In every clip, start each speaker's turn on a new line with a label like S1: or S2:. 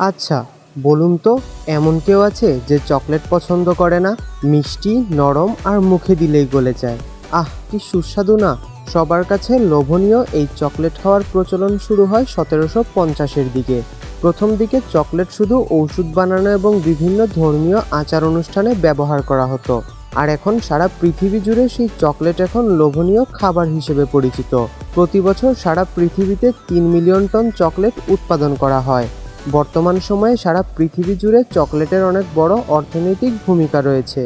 S1: আচ্ছা বলুন তো, এমন কেউ আছে যে চকলেট পছন্দ করে না? মিষ্টি, নরম আর মুখে দিলেই গলে যায়। আহ, কি সুস্বাদু না। সবার কাছে লোভনীয় এই চকলেট খাওয়ার প্রচলন শুরু হয় সতেরোশো পঞ্চাশের দিকে। প্রথম দিকে চকলেট শুধু ঔষধ বানানো এবং বিভিন্ন ধর্মীয় আচার অনুষ্ঠানে ব্যবহার করা হতো। আর এখন সারা পৃথিবী জুড়ে সেই চকলেট এখন লোভনীয় খাবার হিসেবে পরিচিত। প্রতি বছর সারা পৃথিবীতে তিন মিলিয়ন টন চকলেট উৎপাদন করা হয়। বর্তমান সময়ে সারা পৃথিবী জুড়ে চকলেটের অনেক বড় অর্থনৈতিক ভূমিকা রয়েছে।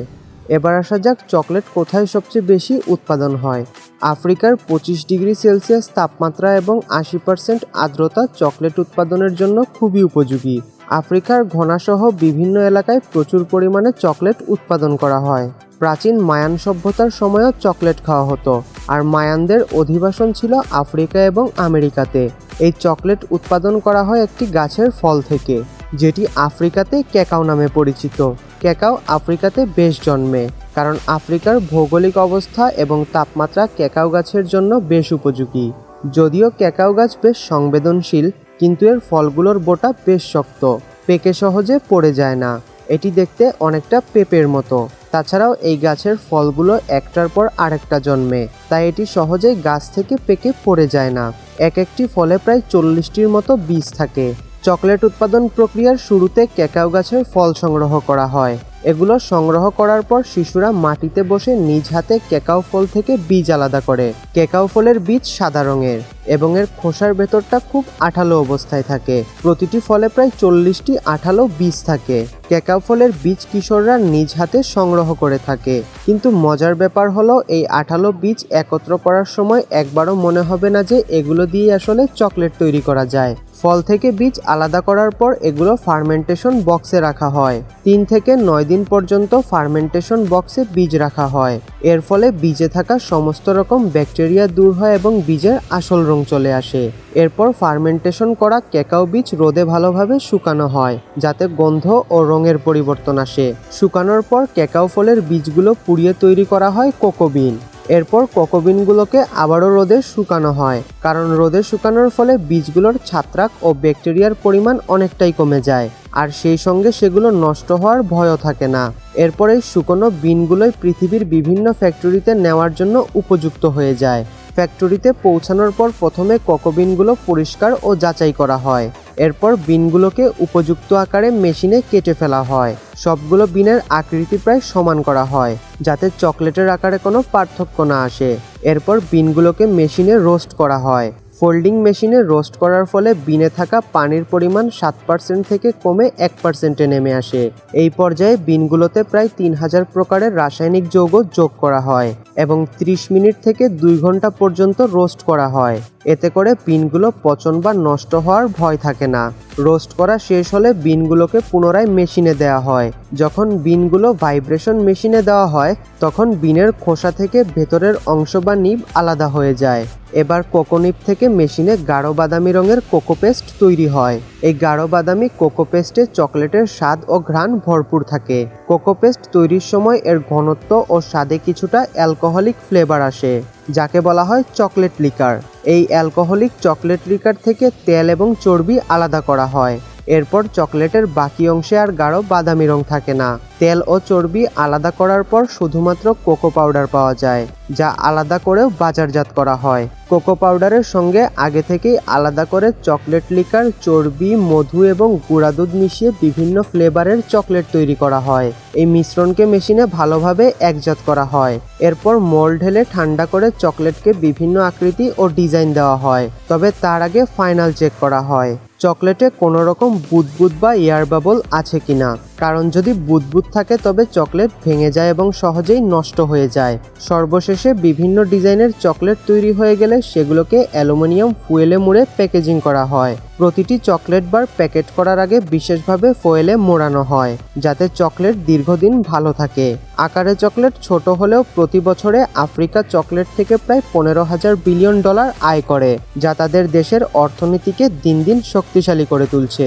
S1: এবার আসা যাক চকলেট কোথায় সবচেয়ে বেশি উৎপাদন হয়। আফ্রিকার পঁচিশ ডিগ্রি সেলসিয়াস তাপমাত্রা এবং আশি পার্সেন্ট আর্দ্রতা চকলেট উৎপাদনের জন্য খুবই উপযোগী। আফ্রিকার ঘনাসহ বিভিন্ন এলাকায় প্রচুর পরিমাণে চকলেট উৎপাদন করা হয়। প্রাচীন মায়ান সভ্যতার সময়ও চকলেট খাওয়া হতো, আর মায়ানদের অধিবাসন ছিল আফ্রিকা এবং আমেরিকাতে। এই চকলেট উৎপাদন করা হয় একটি গাছের ফল থেকে, যেটি আফ্রিকাতে ক্যাকাও নামে পরিচিত। ক্যাকাও আফ্রিকাতে বেশ জন্মে, কারণ আফ্রিকার ভৌগোলিক অবস্থা এবং তাপমাত্রা ক্যাকাও গাছের জন্য বেশ উপযোগী। যদিও ক্যাকাও গাছ বেশ সংবেদনশীল, কিন্তু এর ফলগুলোর বোটা বেশ শক্ত, পেকে সহজে পড়ে যায় না। এটি দেখতে অনেকটা পেঁপের মতো। তাছাড়াও এই গাছের ফলগুলো একটার পর আরেকটা জন্মে, তাই এটি সহজেই গাছ থেকে পেকে পড়ে যায় না। এক একটি ফলে প্রায় চল্লিশটির মতো বীজ থাকে। চকলেট উৎপাদন প্রক্রিয়ার শুরুতে ক্যাকাও গাছের ফল সংগ্রহ করা হয়। এগুলো সংগ্রহ করার পর শিশুরা মাটিতে বসে নিজ হাতে ক্যাকাও ফল থেকে বীজ আলাদা করে। ক্যাকাও ফলের বীজ সাদা রঙের। এবং এর খোসার ভেতরটা খুব আঠালো অবস্থায় থাকে। প্রতিটি ফলে প্রায় চল্লিশটি আঠালো বীজ থাকে। ক্যাকাও ফলের বীজ কিশোররা নিজ হাতে সংগ্রহ করে থাকে। কিন্তু মজার ব্যাপার হলো, এই আঠালো বীজ একত্র করার সময় একবারও মনে হবে না যে এগুলো দিয়ে আসলে চকলেট তৈরি করা যায়। ফল থেকে বীজ আলাদা করার পর এগুলো ফার্মেন্টেশন বক্সে রাখা হয়। তিন থেকে নয় দিন পর্যন্ত ফার্মেন্টেশন বক্সে বীজ রাখা হয়। এর ফলে বীজে থাকা সমস্ত রকম ব্যাকটেরিয়া দূর হয় এবং বীজের আসল রং চলে আসে। এরপর ফার্মেন্টেশন করা ক্যাকাও বীজ রোদে ভালোভাবে শুকানো হয়, যাতে গন্ধ ও রঙের পরিবর্তন আসে। শুকানোর পর ক্যাকাও ফলের বীজগুলো পুড়িয়ে তৈরি করা হয় কোকোবিন। এরপর কোকোবিনগুলোকে আবারও রোদে শুকানো হয়, কারণ রোদে শুকানোর ফলে বীজগুলোর ছাত্রাক ও ব্যাকটেরিয়ার পরিমাণ অনেকটাই কমে যায়, আর সেই সঙ্গে সেগুলো নষ্ট হওয়ার ভয়ও থাকে না। এরপর এই শুকনো বিনগুলোই পৃথিবীর বিভিন্ন ফ্যাক্টরিতে নেওয়ার জন্য উপযুক্ত হয়ে যায়। ফ্যাক্টরিতে পৌঁছানোর পর প্রথমে কোকোবিনগুলো পরিষ্কার ও যাচাই করা হয়। এরপর বিনগুলোকে উপযুক্ত আকারে মেশিনে কেটে ফেলা হয়। সবগুলো বিনের আকৃতি প্রায় সমান করা হয়, যাতে চকলেটের আকারে কোনো পার্থক্য না আসে। এরপর বিনগুলোকে মেশিনে রোস্ট করা হয়। ফোল্ডিং মেশিনে রোস্ট করার ফলে বিনে থাকা পানির পরিমাণ সাত পার্সেন্ট থেকে কমে এক পার্সেন্টে নেমে আসে। এই পর্যায়ে বিনগুলোতে প্রায় তিন হাজার প্রকারের রাসায়নিক যৌগ যোগ করা হয় এবং 30 মিনিট থেকে দুই ঘণ্টা পর্যন্ত রোস্ট করা হয়। এতে করে বিনগুলো পচন বা নষ্ট হওয়ার ভয় থাকে না। রোস্ট করা শেষ হলে বিনগুলোকে পুনরায় মেশিনে দেওয়া হয়। যখন বিনগুলো ভাইব্রেশন মেশিনে দেওয়া হয়, তখন বিনের খোসা থেকে ভেতরের অংশ বা নিব আলাদা হয়ে যায়। এবার কোকোনিপ থেকে মেশিনে গাঢ় বাদামি রঙের কোকো পেস্ট তৈরি হয়। এই গাঢ় বাদামি কোকো পেস্টে চকলেটের স্বাদ ও ঘ্রাণ ভরপুর থাকে। কোকো পেস্ট তৈরির সময় এর ঘনত্ব ও স্বাদে কিছুটা অ্যালকোহলিক ফ্লেভার আসে, যাকে বলা হয় চকলেট লিকার। এই অ্যালকোহলিক চকলেট লিকার থেকে তেল এবং চর্বি আলাদা করা হয়। এরপর চকলেটের বাকি অংশে আর গাঢ় বাদামি রং থাকে না। তেল ও চর্বি আলাদা করার পর শুধুমাত্র কোকো পাউডার পাওয়া যায়, যা আলাদা করেও বাজারজাত করা হয়। কোকো পাউডারের সঙ্গে আগে থেকেই আলাদা করে চকলেট লিকার, চর্বি, মধু এবং গুঁড়া দুধ মিশিয়ে বিভিন্ন ফ্লেভারের চকলেট তৈরি করা হয়। এই মিশ্রণকে মেশিনে ভালোভাবে একজাত করা হয়। এরপর মোল ঢেলে ঠান্ডা করে চকলেটকে বিভিন্ন আকৃতি ও ডিজাইন দেওয়া হয়, তবে তার আগে ফাইনাল চেক করা হয়, চকলেটে কোনো রকম বুদবুদ বা এয়ার বাবল আছে কিনা। কারণ যদি বুদবুদ থাকে, তবে চকলেট ভেঙে যায় এবং সহজেই নষ্ট হয়ে যায়। সর্বশেষে বিভিন্ন ডিজাইনের চকলেট তৈরি হয়ে গেলে সেগুলোকে অ্যালুমিনিয়াম ফুয়েলে মুড়ে প্যাকেজিং করা হয়। প্রতিটি চকলেট বার প্যাকেট করার আগে বিশেষভাবে ফয়েলে মোড়ানো হয়, যাতে চকলেট দীর্ঘদিন ভালো থাকে। আকারে চকলেট ছোট হলেও প্রতি বছরে আফ্রিকা চকলেট থেকে প্রায় পনেরো হাজার বিলিয়ন ডলার আয় করে, যা তাদের দেশের অর্থনীতিকে দিন দিন শক্তিশালী করে তুলছে।